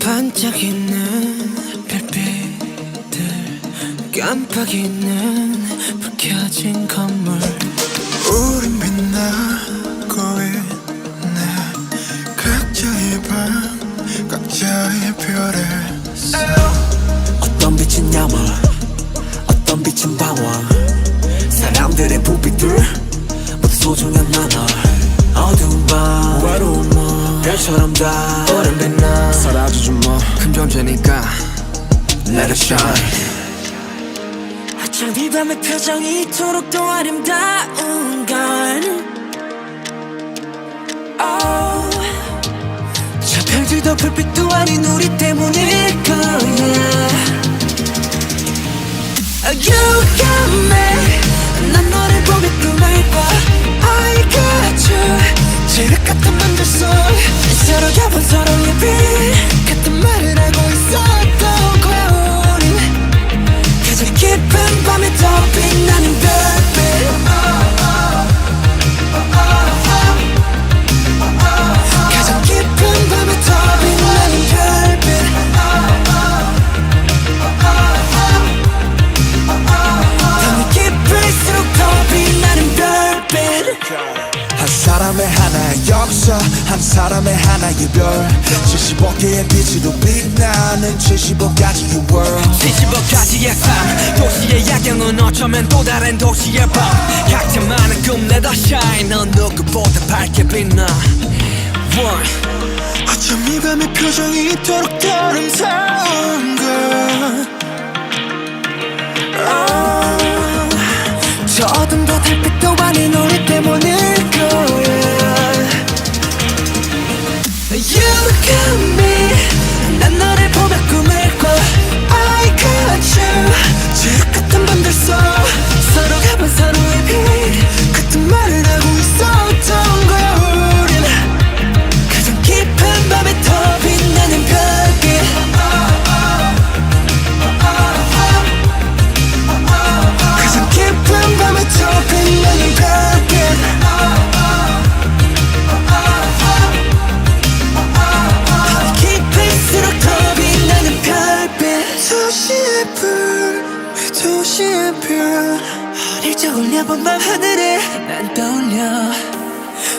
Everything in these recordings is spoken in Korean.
반짝이는 별빛들 깜빡이는 불 켜진 건물. 우린 빛나고 있네. 각자의 방 각자의 별에서 어떤 빛은 야망 어떤 빛은 방황 사람들의 부비들 모두 소중한 나널 어두운 밤 외로운 밤 별처럼 다 오랜 빛나. 사라져준 뭐큰 존재니까 Let it shine. 어쩜 이 밤의 표정이 이토록 더 아름다운 건 oh. 저 별들도 불빛도 아닌 우리 때문일 거야. You got me 사람의 하나의 역사. 한 사람의 하나의 별. 75개의 빛으로 빛나는 75가지의 world. 75가지의 삶 도시의 야경은 어쩌면 또 다른 도시의 밤. 각자 많은 꿈 내다 shine. 넌 누구보다 밝게 빛나. One. 어쩜 이 밤의 표정이 이토록 더 아름다운 걸저 어둠도 달빛도 아닌 Come. me 도시의 별 어릴 적 올려본 밤 하늘에 난 떠올려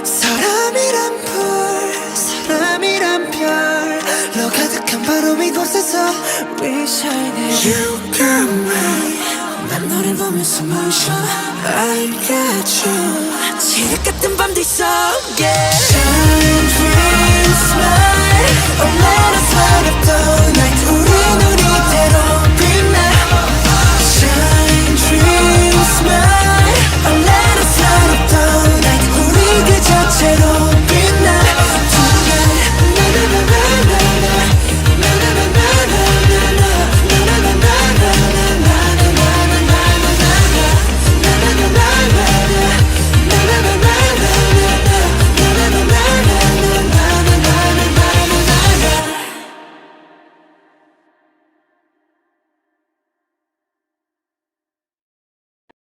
사람이란 불 사람이란 별로 가득한 바로 이곳에서 We shining You got me 난 너를 보면서 멈춰 I got you 지륵 같은 밤들 속에 Shine, dream, smile Oh let us light